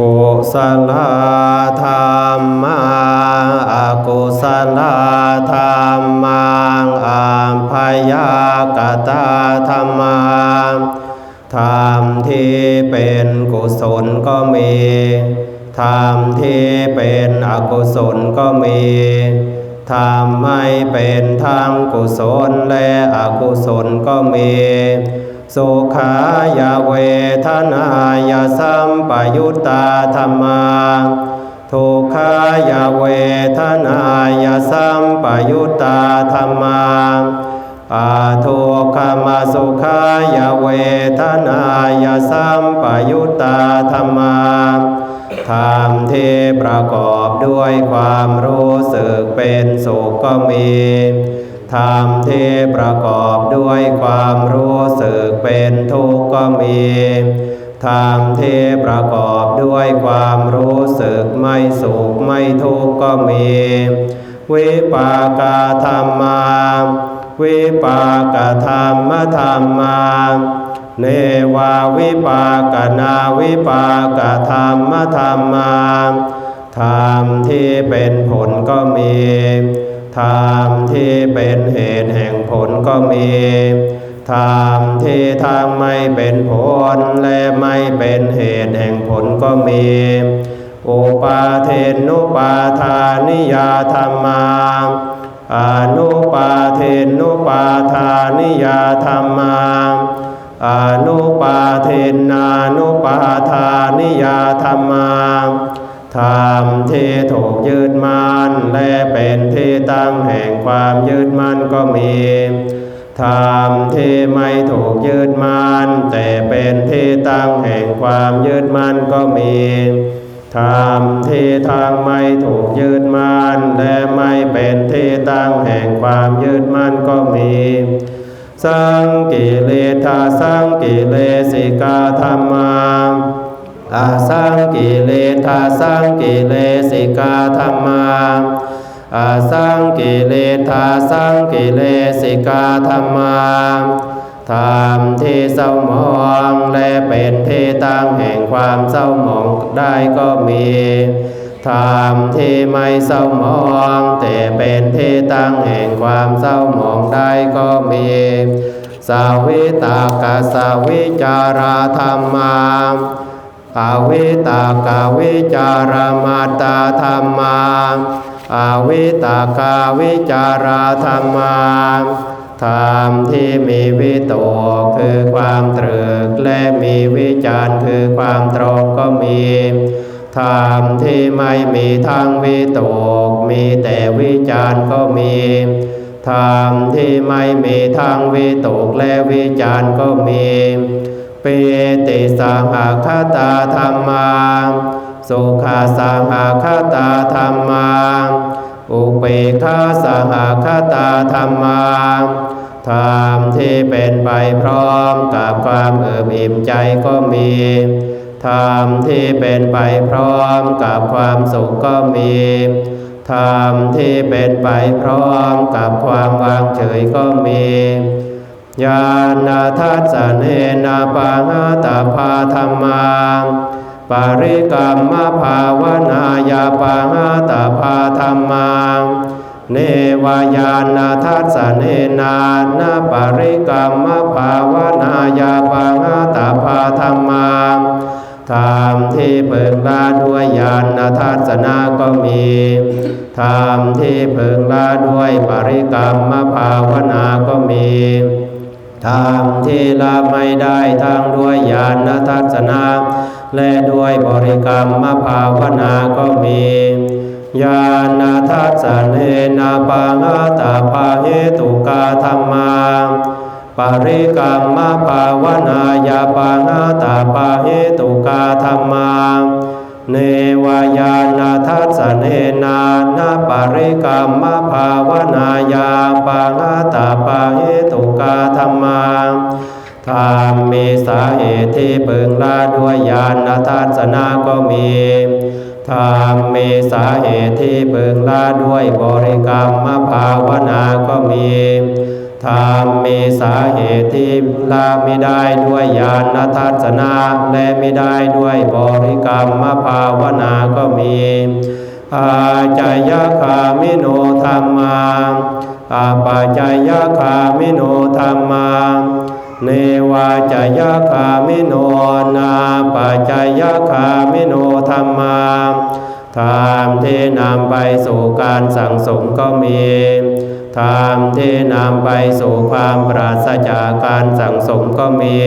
กุศลธรรมาอากุศลธรรมังอัมพยากตาธรรมาธรรมที่เป็นกุศลก็มีธรรมที่เป็นอกุศลก็มีธรรมไม่เป็นทั้งกุศลและอกุศลก็มี สุขายาเวทนายาสัมปยุตตาธรรมาทุกขายาเวทนายาสัมปยุตตาธรรมาอาทุกขมาสุขายาเวทนายาสัมปยุตตาธรรมาธรรมที่ประกอบด้วยความรู้สึกเป็นสุขก็มี ธรรมที่ประกอบด้วยความรู้สึกเป็นทุกข์ก็มีธรรมที่ประกอบด้วยความรู้สึกไม่สุขไม่ทุกข์ก็มี วิปากาธรรมาวิปากธรรมธรรมาเนวาวิปากนาวิปากธรรมธรรมาธรรมที่เป็นผลก็มี ธรรมที่เป็นเหตุแห่งผลก็มีธรรมที่ทางไม่เป็นผลและไม่เป็นเหตุแห่งผลก็มีอุปาเทนุปาทานิยาธรรมาอนุปาเทนุปาทานิยาธรรมาอนุปาเทนานุปาทานิยาธรรมา ธรรมที่ถูกยึดมั่นและเป็นที่ตั้งแห่งความยึดมั่นก็มีธรรมที่ไม่ถูกยึดมั่นแต่เป็นที่ตั้งแห่งความยึดมั่นก็มีธรรมที่ทางไม่ถูกยึดมั่นและไม่เป็นที่ตั้งแห่งความยึดมั่นก็มีสังกิเลธาสังกิเลสิกาธรรมา อาสังกิเลธาสังกิเลสิกาธรรมาอาสังกิเลธาสังกิเลสิกาธรรมาธรรมที่เศร้าหมองและเป็นที่ตั้งแห่งความเศร้าหมองได้ก็มีธรรมที่ไม่เศร้าหมองแต่เป็นที่ตั้งแห่งความเศร้าหมองได้ก็มีสาวิตากาสาวิจาราธรรมา อาวิตากาวิจารามาตาธรรมาอาวิตากาวิจาราธรรมาธรรมที่มีวิตกคือความตรึกและมีวิจาร์คือความตรองก็มีธรรมที่ไม่มีทางวิตกมีแต่วิจาร์ก็มีธรรมที่ไม่มีทางวิตกและวิจาร์ก็มี ปติสังหาคตาธรรมาสุขาสังหาคตาธรรมาอุเบกขาสังหาคตาธรรมาธรรมที่เป็นไปพร้อมกับความเอิบอิ่มใจก็มีธรรมที่เป็นไปพร้อมกับความสุขก็มีธรรมที่เป็นไปพร้อมกับความวางเฉยก็มี ญาณทัสสะเนนาปาหาตาภาธรรมาปาริกรรมภาวนายาปาหาตาภาธรรมาเนวายาณทัสสะเนนานาปาริกรรมภาวนายาปาหาตาภาธรรมาธรรมที่เพิงละด้วยญาณทัศนะก็มีธรรมที่เพิงละด้วยปริกรรมภาวนาก็มี ธรรมที่ละไม่ได้ทั้งด้วยญาณทัศนะและด้วยบริกรรมภาวนาก็มีญาณทัศเนนาปาหาตาปาเหตุกาธรรมาปริกรรมภาวนายาปาหาตาปาเหตุกาธรรมา เนวายาณทัสเนนานาปาริกรรมภาวนายาปาหาตาปาเหตุกาธรรมาธรรมมีสาเหตุที่เพึงละด้วยญาณทัศนะก็มีธรรมมีสาเหตุที่เพึงละด้วยบริกรรมภาวนาก็มี ธรรมมีสาเหตุที่ละไม่ได้ด้วยญาณทัศนะและไม่ได้ด้วยบริกรรมภาวนาก็มีอาจายคามิโนธรรมาอาปาจายคามิโนธรรมาเนวาจายคามิโนนาปัจจายคามิโนธรรมาธรรมที่นำไปสู่การสั่งสมก็มี ธรรมที่นำไปสู่ความปราศจากการสั่งสมก็มี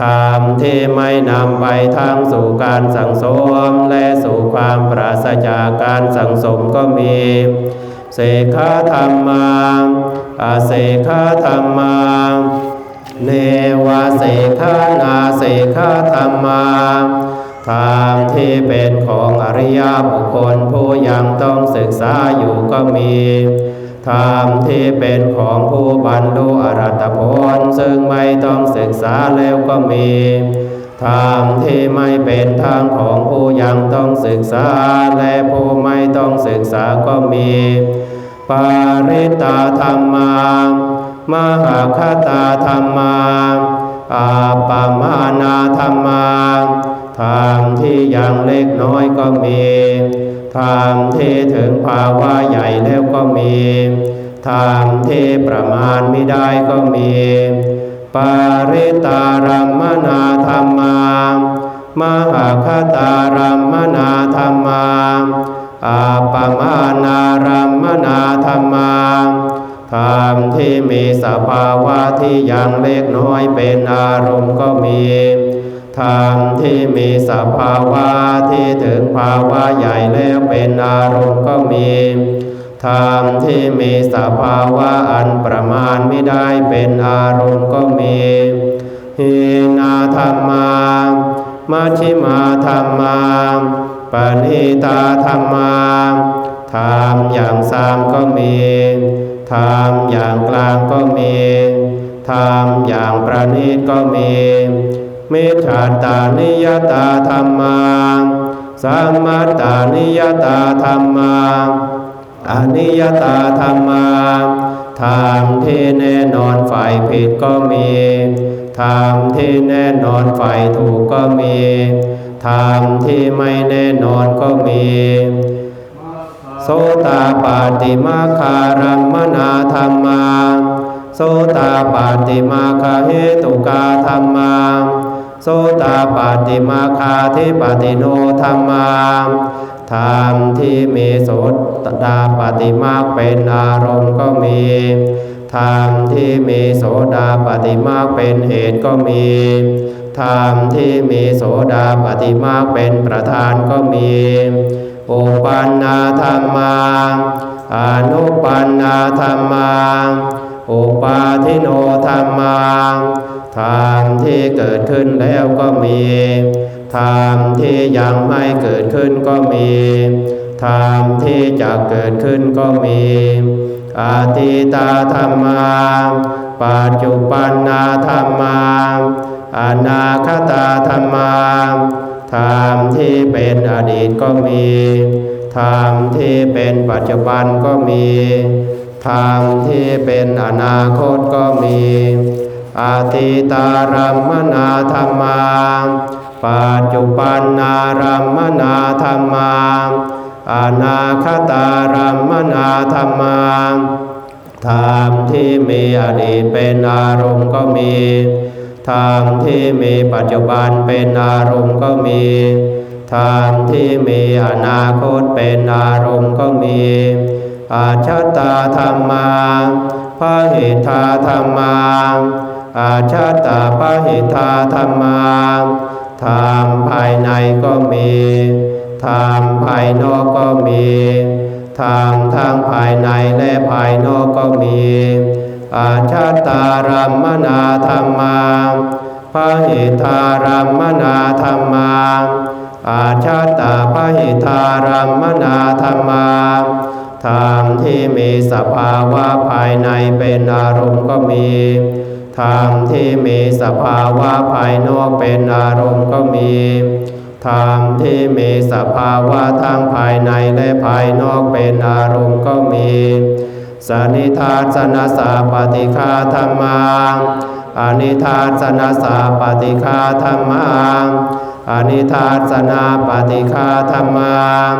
ธรรมที่ไม่นำไปทางสู่การสั่งสมและสู่ความปราศจากการสั่งสมก็มีเสขธรรมาอาเสขธรรมาเนวาเสขานาเสขาธรรมาธรรมที่เป็นของอริยบุคคลผู้ยังต้องศึกษาอยู่ก็มี ธรรมที่เป็นของผู้บรรลุอรัตผลซึ่งไม่ต้องศึกษาแล้วก็มีธรรมที่ไม่เป็นทางของผู้ยังต้องศึกษาและผู้ไม่ต้องศึกษาก็มีปาริตาธรรมามหาคตาธรรมาอาปามานาธรรมาธรรมที่ยังเล็กน้อยก็มี ธรรมที่ถึงภาวะใหญ่แล้วก็มีธรรมที่ประมาณไม่ได้ก็มี ปาริตารัมมนาธรรมามหาคตารัมมนาธรรมาอาปมานารัมมนาธรรมาธรรมที่มีสภาวะที่ยังเล็กน้อยเป็นอารมณ์ก็มี ธรรมที่มีสภาวะที่ถึงภาวะใหญ่แล้วเป็นอารมณ์ก็มีธรรมที่มีสภาวะอันประมาณไม่ได้เป็นอารมณ์ก็มีหินาธรรมามัชิมาธรรมาปณิตาธรรมาธรรมอย่างสามก็มีธรรมอย่างกลางก็มีธรรมอย่างประณีตก็มี มิจฉาตานิยตาธรรมาสัมมาตานิยตาธรรมาอนิยตาธรรมาธรรมที่แน่นอนฝ่ายผิดก็มีธรรมที่แน่นอนฝ่ายถูกก็มีธรรมที่ไม่แน่นอนก็มีโสตาปาติมาคารัมมนาธรรมาโสตาปาติมาคาเหตุกาธรรมาโสตาปาติมาคาทิปติโนธรรมาธรรมที่มีโสตาปฏิมาเป็นอารมณ์ก็มีธรรมที่มีโสดาปฏิมาเป็นเหตุก็มีธรรมที่มีโสดาปฏิมาเป็นประธานก็มีอุปันนาธรรมาอนุปันนาธรรมา อุปาทิโนธรรมาธรรมที่เกิดขึ้นแล้วก็มีธรรมที่ยังไม่เกิดขึ้นก็มีธรรมที่จะเกิดขึ้นก็มีอาติตาธรรมาปัจจุบันนาธรรมาอนาคตาธรรมาธรรมที่เป็นอดีตก็มีธรรมที่เป็นปัจจุบันก็มี ธรรมที่เป็นอนาคตก็มีอาติตารัมมนาธรรมาปัจจุบันนารัมมนาธรรมาอนาคตารัมมนาธรรมาธรรมที่มีอดีตเป็นอารมณ์ก็มีธรรมที่มีปัจจุบันเป็นอารมณ์ก็มีธรรมที่มีอนาคตเป็นอารมณ์ก็มี อาชตาธรรมาพระหิทาธรรมาอาชาตาพระหิทาธรรมาธรรมภายในก็มีธรรมภายนอกก็มีธรรมทั้งภายในและภายนอกก็มี อาชาตารัมมนาธรรมาพระหิทารัมมนาธรรมาอาชาตาพระหิทารัมมนาธรรมา ธรรมที่มีสภาวะภายในเป็นอารมณ์ก็มีธรรมที่มีสภาวะภายนอกเป็นอารมณ์ก็มีธรรมที่มีสภาวะทั้งภายในและภายนอกเป็นอารมณ์ก็มีสนิทานสนาสาปฏิคาธรรมังอานิทานสนาสาปฏิคาธรรมังอานิทานสนาปฏิคาธรรมัง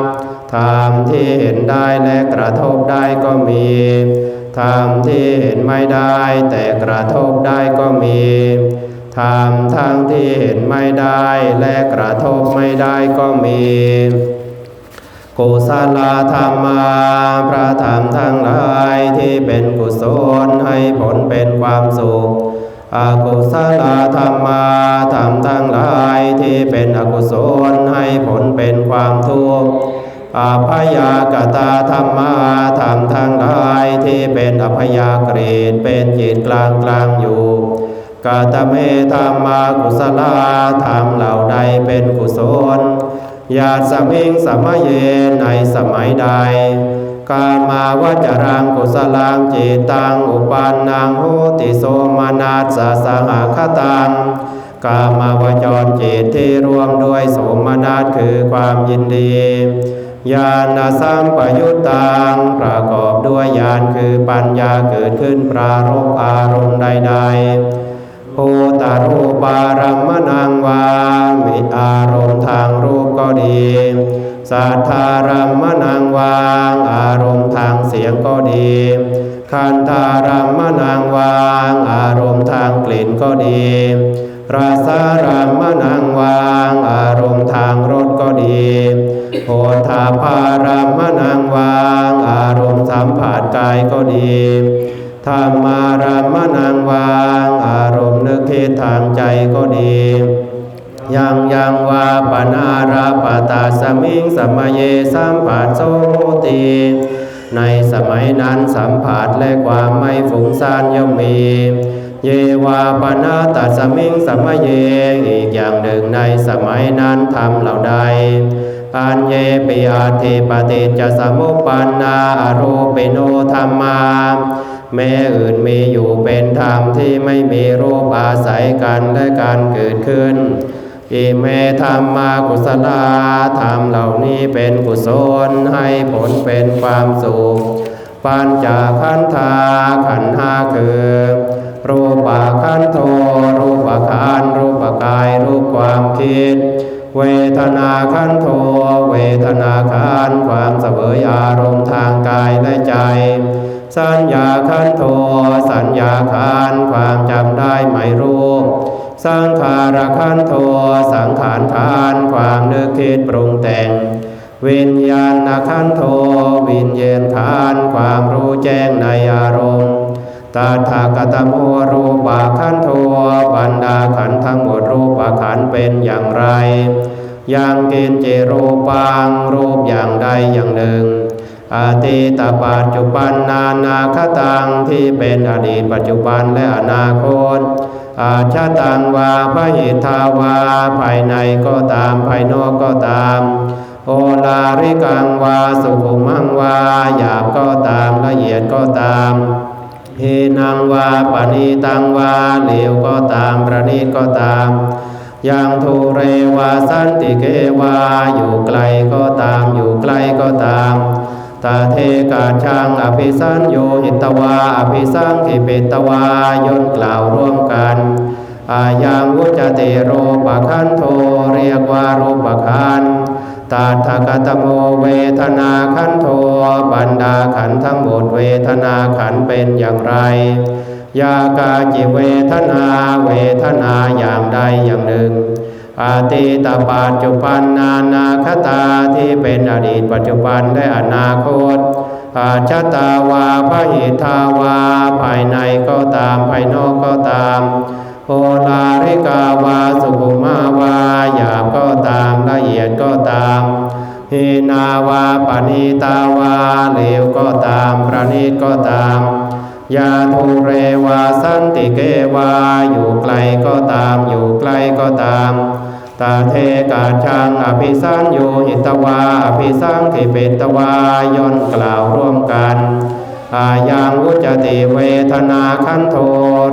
ธรรมที่เห็นได้และกระทบได้ก็มีธรรมที่เห็นไม่ได้แต่กระทบได้ก็มีธรรมทั้งที่เห็นไม่ได้และกระทบไม่ได้ก็มีกุศลธรรมาพระธรรมทั้งหลายที่เป็นกุศลให้ผลเป็นความสุข อกุศลธรรมาธรรมทั้งหลายที่เป็นอกุศลให้ผลเป็นความทุกข์ อภยากตาธรรมาธรรมทั้งหลายที่เป็นอภยากรีนเป็นจิตกลางกลางอยู่กาตเมธรรมากุศลาธรรมเหล่าใดเป็นกุศลญาติสมิงสมัยเยในสมัยใด กามาวจรังกุศลังจิตตังอุปันนังโหติโสมานาสสหาคตังกามาวจรจิตที่รวมด้วยโสมนัสคือความยินดี ญาณสัมปยุตตังประกอบด้วยญาณคือปัญญาเกิดขึ้นปรารภอารมณ์ใดๆภูตารูปารัมมนังวามิอารมณ์ทางรูปก็ดีสัทธารัมมนังวางอารมณ์ทางเสียงก็ดีคันธารัมมนังวางอารมณ์ทางกลิ่นก็ดีรสารัมมนังวางอารมณ์ โพธาภารัมมนังวาง อารมณ์สัมผัสกายก็ดีธรรมารัมมนังวาง อารมณ์นึกคิดทางใจก็ดียังยังวาปนาราปตาสมิงสมเยสัมผัสโสติในสมัยนั้นสัมผัสและความไม่ฟุ้งซ่านย่อมมี เยวาปนาตัสมิงสมเยอีกอย่างหนึ่งในสมัยนั้นทำเหล่าใด อันเยปิอาทิปฏิจจสมุปปันนาอรูปิโนธรรมาแม้อื่นมีอยู่เป็นธรรมที่ไม่มีรูปอาศัยกันและการเกิดขึ้นอิเมธรรมากุศลาธรรมเหล่านี้เป็นกุศลให้ผลเป็นความสุข ปัญจขันธาขันธ์ห้าคือ รูปขันโทรูปขันรูปกายรูปความคิด เวทนาขันโท เวทนาขันความเสวยอารมณ์ทางกายและใจ สัญญาขันโท สัญญาขันความจำได้หมายรูปสังขารขันโท สังขารขันความนึกคิดปรุงแต่ง วิญญาณขันโท วิญญาณขันความรู้แจ้งในอารมณ์ตาถาคตโมรูปาขันโทบรรดาขันทั้งหมด ขันเป็นอย่างไร อย่างเกณฑ์เจโรปังรูปอย่างใดอย่างหนึ่งอาติตปัจจุบันนานาคตังที่เป็นอดีตปัจจุบันและอนาคต อาชาตังวาพระหิทาวา ภายในก็ตามภายนอกก็ตาม โอลาริกังวาสุขุมังวาหยาบก็ตามละเอียดก็ตามเฮนังวาปณีตังวาเหลวก็ตามประณีตก็ตาม ยังทูเรวาสันติเกวาอยู่ไกลก็ตามอยู่ใกลก็ตามตาเทกาชังอภิสันโยหิตวาอภิสังขิเปตวายนกล่าวร่วมกันอายังวุจเตโรปะคันโทเรียกว่ารูปคันตาทกตโมเวทนาขันโทบรรดาขันทั้งหมดเวทนาขันเป็นอย่างไร ยากาจิเวทนาเวทนาอย่างใดอย่างหนึ่งอาติตาปัจจุบันนานาคตาที่เป็นอดีตปัจจุบันและอนาคตอาชาตาวาพระหิทาวา ภายในก็ตามภายนอกก็ตามโอลาริกาวาสุขุมาวาหยาบก็ตามละเอียดก็ตามหินาวาปณีตาวาเลวก็ตามประณีตก็ตาม ยาทูเรวาสันติเกวาอยู่ไกลก็ตามอยู่ใกล้ก็ตาม ตาเทกาชังอภิสันโยหิตวาอภิสังขิเปตวาย่นกล่าวร่วมกันอายังวุจติเวทนาขันโท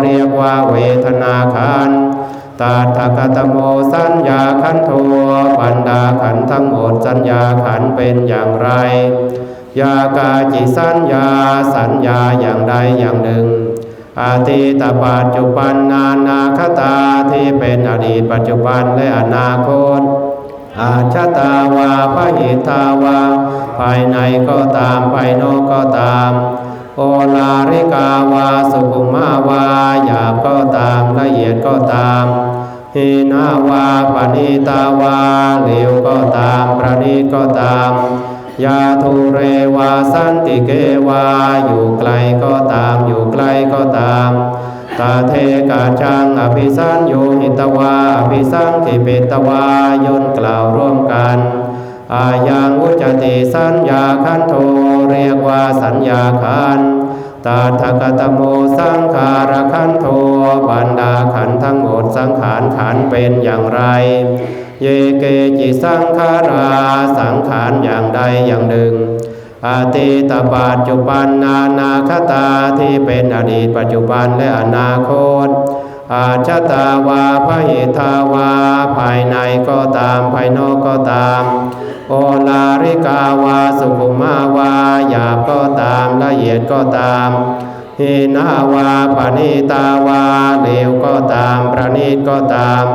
เรียกว่าเวทนาขันตาทกตโมสัญญาขันโทบรรดาขันทั้งหมดสัญญาขันเป็นอย่างไร ยยากาจิสัญญาสัญญาอย่างใดอย่างหนึ่งอาทิตปัจจุบันนานาคตาที่เป็นอดีตปัจจุบันและอนาคต อาชตาวาพหิตาวา ภายในก็ตามภายนอกก็ตาม โอลาริกาวาสุขุมาวาหยาบก็ตามละเอียดก็ตามหินาวาปณิตาวาเหลวก็ตามประณีตก็ตาม ยาทุเรวาสันติเกวา อยู่ไกลก็ตาม อยู่ไกลก็ตาม ตาเทกาจังอภิสัญโยหิตวาอภิสังทิเปตวายนกล่าวร่วมกันอายังอุจจติสัญญาคันโทเรียกว่าสัญญาคันตาทกตโมสังขารคันโทบรรดาขันทั้งหมดสังขารขันเป็นอย่างไร เยเกจิสังขาราสังขารอย่างใดอย่างหนึ่งอาติตปัจจุบันนานาคตาที่เป็นอดีตปัจจุบันและอนาคต อาชตาวาพหิทาวา ภายในก็ตามภายนอกก็ตาม โอลาริกาวาสุขุมาวาหยาบก็ตามละเอียดก็ตามหินาวาปณิตาวาเลวก็ตามประณีตก็ตาม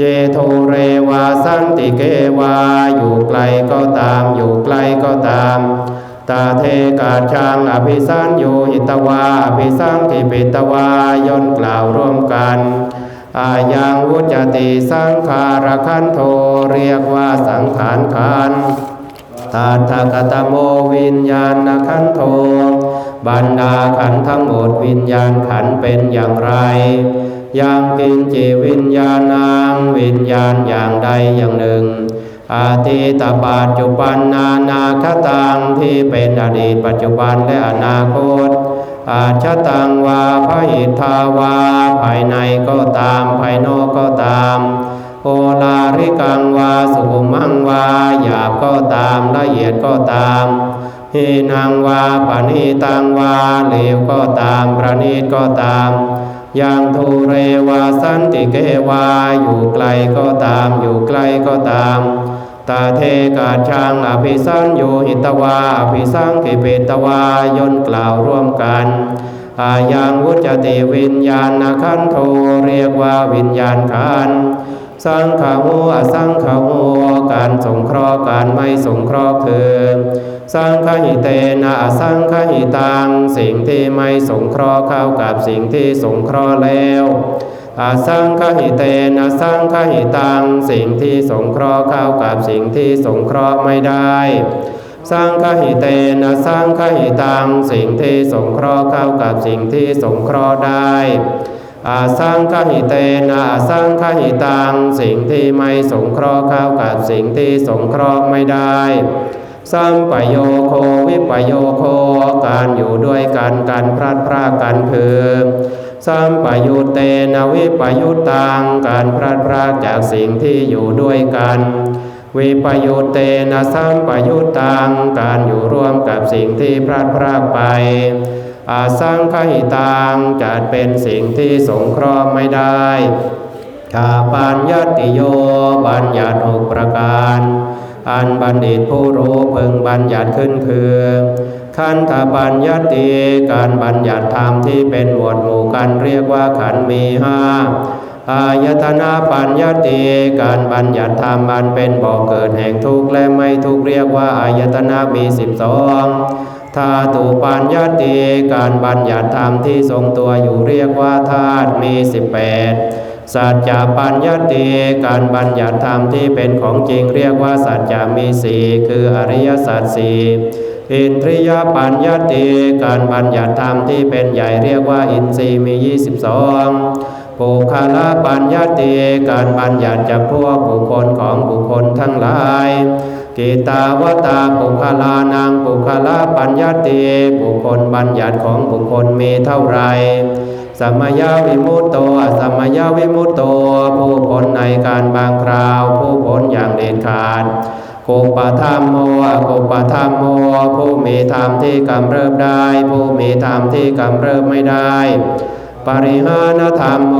เยโทเรวาสันติเกวา อยู่ไกลก็ตาม อยู่ไกลก็ตาม ตาเทกาชังอภิสัญโยหิตวาอภิสังทิปิตวายนกล่าวร่วมกันอายังวุจติสังขารคันโทเรียกว่าสังขารขันตาทกตโมวิญญาณขันโทบรรดาขันทั้งหมดวิญญาณขันเป็นอย่างไร ยังกินจิวิญญาณังวิญญาณอย่างใดอย่างหนึ่งอาทิตปัจจุบันนานาคตังที่เป็นอดีตปัจจุบันและอนาคต อาชตังวาพหิทาวา ภายในก็ตาม ภายนอกก็ตามโอลาริกังวาสุขุมังวาหยาบก็ตามละเอียดก็ตามหินังวาปณิตังวาเลวก็ตามประณีตก็ตาม ยังทูเรวาสันติเกวาอยู่ไกลก็ตามอยู่ไกลก็ตามตาเทกาชังอภิสัญโยหิตวาอภิสังกิเปตวายนกล่าวร่วมกันอายังวุจติวิญญาณขันโทเรียกว่าวิญญาณขันสังขาโหอสังขาโหการสงเคราะห์การไม่สงเคราะห์คือ สังฆหิเตนะสังฆหิตัง สิ่งที่ไม่สงเคราะห์เข้ากับสิ่งที่สงเคราะห์แล้วอสังฆหิเตนะสังฆหิตัง สิ่งที่สงเคราะห์เข้ากับสิ่งที่สงเคราะห์ไม่ได้ สังฆหิเตนะสังฆหิตัง สิ่งที่สงเคราะห์เข้ากับสิ่งที่สงเคราะห์ได้อสังฆหิเตนะสังฆหิตัง สิ่งที่ไม่สงเคราะห์เข้ากับสิ่งที่สงเคราะห์ไม่ได้ สัมปโยโควิปโยโคการอยู่ด้วยกันการพลัดพรากกันคือสัมปยุตเตนะวิปยุตตังการพลัดพรากจากสิ่งที่อยู่ด้วยกันวิปยุตเตนะสัมปยุตตังการอยู่ร่วมกับสิ่งที่พลัดพรากไปอาสังขหิตังจัดเป็นสิ่งที่สงเคราะห์ไม่ได้กาปัญญติโยบัญญัติหกประการ อันบัณฑิตผู้รู้พึงบัญญัติขึ้นคือขันธปัญญติการบัญญัติธรรมที่เป็นหมวดหมู่กันเรียกว่าขันธมีห้าอายตนะปัญญติการบัญญัติธรรมมันเป็นบ่อกเกิดแห่งทุกข์และไม่ทุกข์เรียกว่าอายตนะมีสิบสองธาตุปัญญติการบัญญัติธรรมที่ทรงตัวอยู่เรียกว่าธาตุมีสิบแปด สัจจะปัญญติการบัญญัติธรรมที่เป็นของจริงเรียกว่าสัจจะมีสี่คืออริยสัจสี่อินทรียปัญญติการบัญญัติธรรมที่เป็นใหญ่เรียกว่าอินทรีย์มี 22ปุคละปัญญติการบัญญัติจากพวกบุคคลของบุคคลทั้งหลายกิตาวตาปุคลานังปุคละปัญญติบุคคลบัญญัติของบุคคลมีเท่าไร สัมมยาวิมุตโตสัมมยาวิมุตโต ผู้ผลในการบางคราว ผู้ผลอย่างเด็ดขาดโกปธรรมโมโกปธรรมโม ผู้มีธรรมที่กำเริบได้ ผู้มีธรรมที่กำเริบไม่ได้ ปริหานธรรมโม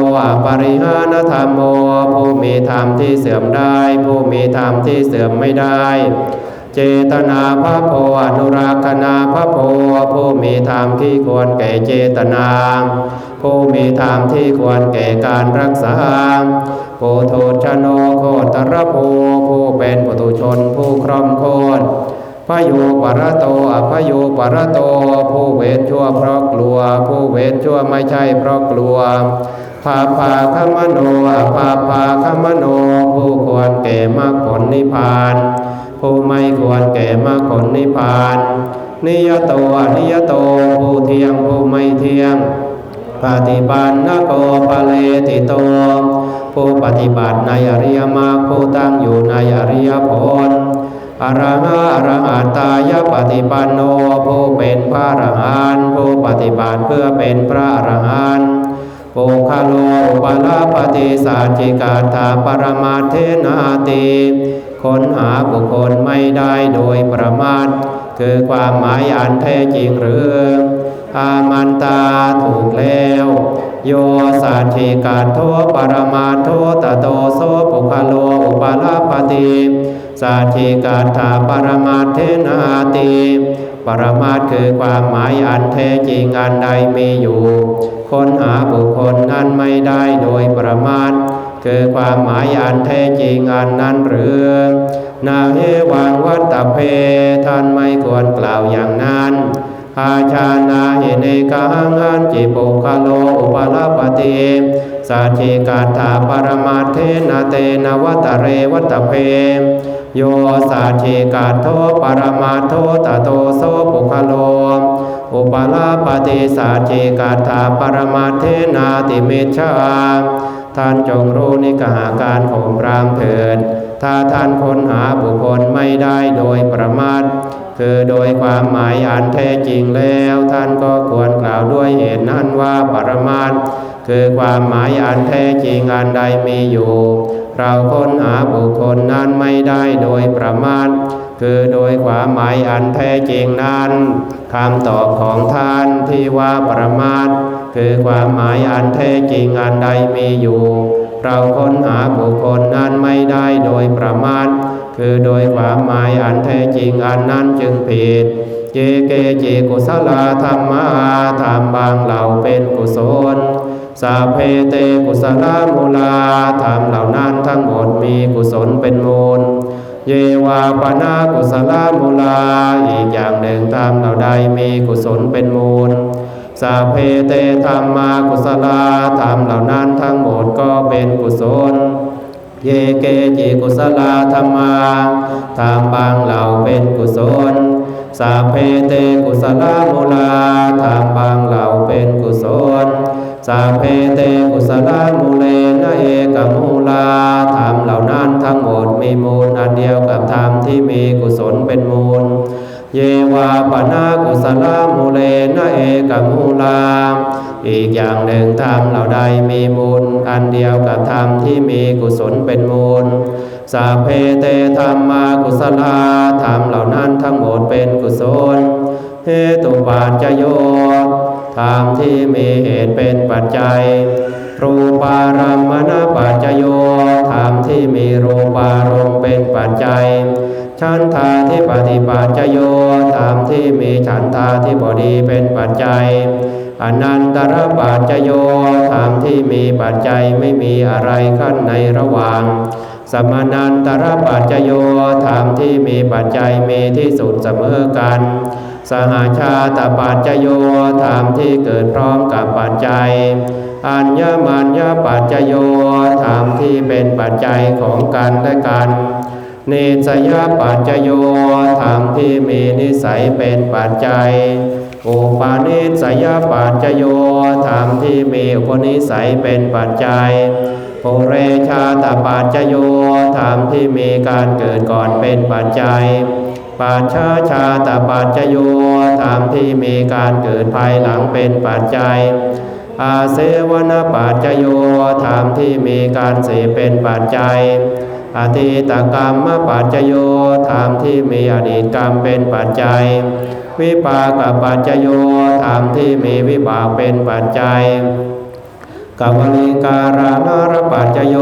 ปริหานธรรมโม ผู้มีธรรมที่เสื่อมได้ ผู้มีธรรมที่เสื่อมไม่ได้ เจตนาพระโพอนุรักษนาพระโพผู้มีธรรมที่ควรแก่เจตนา ผู้มีธรรมที่ควรแก่การรักษาโพโทชโนโคตรโพผู้เป็นปุถุชนผู้คร่อมโคตรพระโยปรโตอภโยปรโต ผู้เวทชั่วเพราะกลัว ผู้เวทชั่วไม่ใช่เพราะกลัวภาภาคมโนอภาภาคมโน ผู้ควรแก่มรรคผลนิพพาน ผู้ไม่ควรแก่มรรคผลนิพพาน นิยโตอนิยโต ผู้เที่ยงผู้ไม่เที่ยง ปฏิบัตินโกภะเลติโต ผู้ปฏิบัติในอริยมรรคผู้ตั้งอยู่ในอริยผลอรหะอรหัตายปฏิปันโนผู้เป็นพระอรหันต์ผู้ปฏิบัติเพื่อเป็นพระอรหันต์ปุคโลอุปลาปฏิสัจจิกาถาปรมาเทนาติค้นหาบุคคลไม่ได้โดยประมาทคือความหมายอันแท้จริงหรือ อามันตาถูกแล้ว โยสัจจิกาโทปรมาโทตโตโสปุคโลอุปาลาปฏิสัจจิกาถาปรมาเทนาติปรมาทคือความหมายอันแท้จริงอันใดมีอยู่ ค้นหาบุคคลนั้นไม่ได้โดยประมาทคือความหมายอันแท้จริงอันนั้นหรือ นาเฮวังวัตตเพท่านไม่ควรกล่าวอย่างนั้น อาชานาเหเนกังอันจิปุคโลอุปลปติสัจจิกาถาปรมาเทนาเตนวัตเรวัตเพโยสัจจิกาโทปรมาโทตโตโสปุคโลอุปลาปฏิสัจจิกาถาปรมาเทนาติเมชาท่านจงรู้นิกหาการข่มรามเถิดถ้าท่านค้นหาบุคคลไม่ได้โดยประมาท คือโดยความหมายอันแท้จริงแล้วท่านก็ควรกล่าวด้วยเหตุนั้นว่าปรมาทคือความหมายอันแท้จริงอันใดมีอยู่ เราค้นหาบุคคลนั้นไม่ได้โดยประมาทคือโดยความหมายอันแท้จริงนั้นคำตอบของท่านที่ว่าประมาทคือความหมายอันแท้จริงอันใดมีอยู่ เราค้นหาบุคคลนั้นไม่ได้โดยประมาท คือโดยความหมายอันแท้จริงอันนั้นจึงผิด เจเกเจกุศลธรรมะธรรมบางเหล่าเป็นกุศลสาเพเตกุศลมูลาธรรมเหล่านั้นทั้งหมดมีกุศลเป็นมูล เยวาปนากุศลมูลา อีกอย่างหนึ่งธรรมเหล่าใดมีกุศลเป็นมูล สาเพเตธรรมากุศลาธรรมเหล่านั้นทั้งหมดก็เป็นกุศล เยเกจิกุศลาธรรมาธรรมบางเหล่าเป็นกุศลสาเพเตกุศลามูลาธรรมบางเหล่าเป็นกุศลสาเพเตกุศลามูเลนะเอกมูลาธรรมเหล่านั้นทั้งหมดมีมูลอันเดียวกับธรรมที่มีกุศลเป็นมูล เยวาปนากุศลามูเลนะเอกมูลา อีกอย่างหนึ่งธรรมเหล่าใดมีมูล อันเดียวกับธรรมที่มีกุศลเป็นมูลสาเพเตธรรมากุศลาธรรมเหล่านั้นทั้งหมดเป็นกุศลเหตุปัจจโยธรรมที่มีเหตุเป็นปัจจัย รูปารามณปัจจโยธรรมที่มีรูปารมณ์เป็นปัจจัยฉันทาที่ปฏิปัจจโยธรรมที่มีฉันทาที่บดีเป็นปัจจัย อนันตรปัจจโยธรรมที่มีปัจจัยไม่มีอะไรขั้นในระหว่าง สมานันตรปัจจโยธรรมที่มีปัจจัยมีที่สุดเสมอกัน สหาชาตปัจจโยธรรมที่เกิดพร้อมกับปัจจัย อัญญมัญญปัจจโยธรรมที่เป็นปัจจัยของกันและกันเนสยปัจจโยธรรมที่มีนิสัยเป็นปัจจัย อุปาณิสยปัจจโยธรรมที่มีอุปนิสัยเป็นปัจจัยโภเรชาตปัจจโยธรรมที่มีการเกิดก่อนเป็นปัจจัยปัจฉาชาตปัจจโยธรรมที่มีการเกิดภายหลังเป็นปัจจัย อาเสวนปัจจโยธรรมที่มีการเสพเป็นปัจจัยอธิตกรรมปัจจโยธรรมที่มีอดีตกรรมเป็นปัจจัย วิปากปัจจโยธรรมที่มีวิบากเป็นปัจจัยกวลิการานารปัจจโย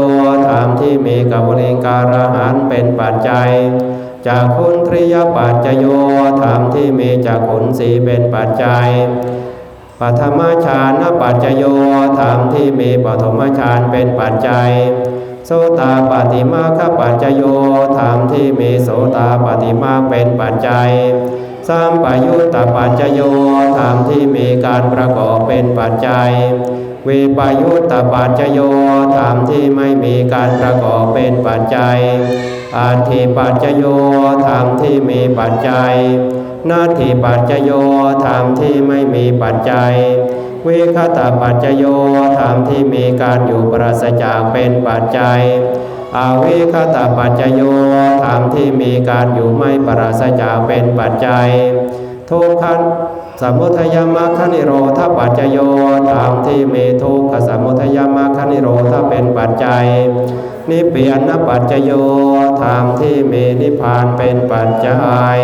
ธรรมที่มีกวลิการาหารเป็นปัจจัยจจากขุนทริยปัจจโยธรรมที่มีจากขุนสีเป็นปัจจัยปัทมฌานปัจจโยธรรมที่มีปฐมฌานเป็นปัจจัย โสตาปฏิมาคปัจจโยธรรมที่มีโสตาปฏิมาเป็นปัจจัย สัมปยุตตปัจจโยธรรมที่มีการประกอบเป็นปัจจัยวิปยุตตปัจจโยธรรมที่ไม่มีการประกอบเป็นปัจจัยอาทิปัจจโยธรรมที่มีปัจจัย นาทิปัจจโยธรรมที่ไม่มีปัจจัยวิคตาปัจจโยธรรมที่มีการอยู่ปราศจากเป็นปัจจัย อาวิคตาปัจจโยธรรมที่มีการอยู่ไม่ปราศจากเป็นปัจจัย ทุกขันสมุทัยมรรคนิโรธปัจจโยธรรมที่มีทุกขสมุทัยมรรคนิโรธเป็นปัจจัย นิพพานปัจจโยธรรมที่มีนิพพานเป็นปัจจัย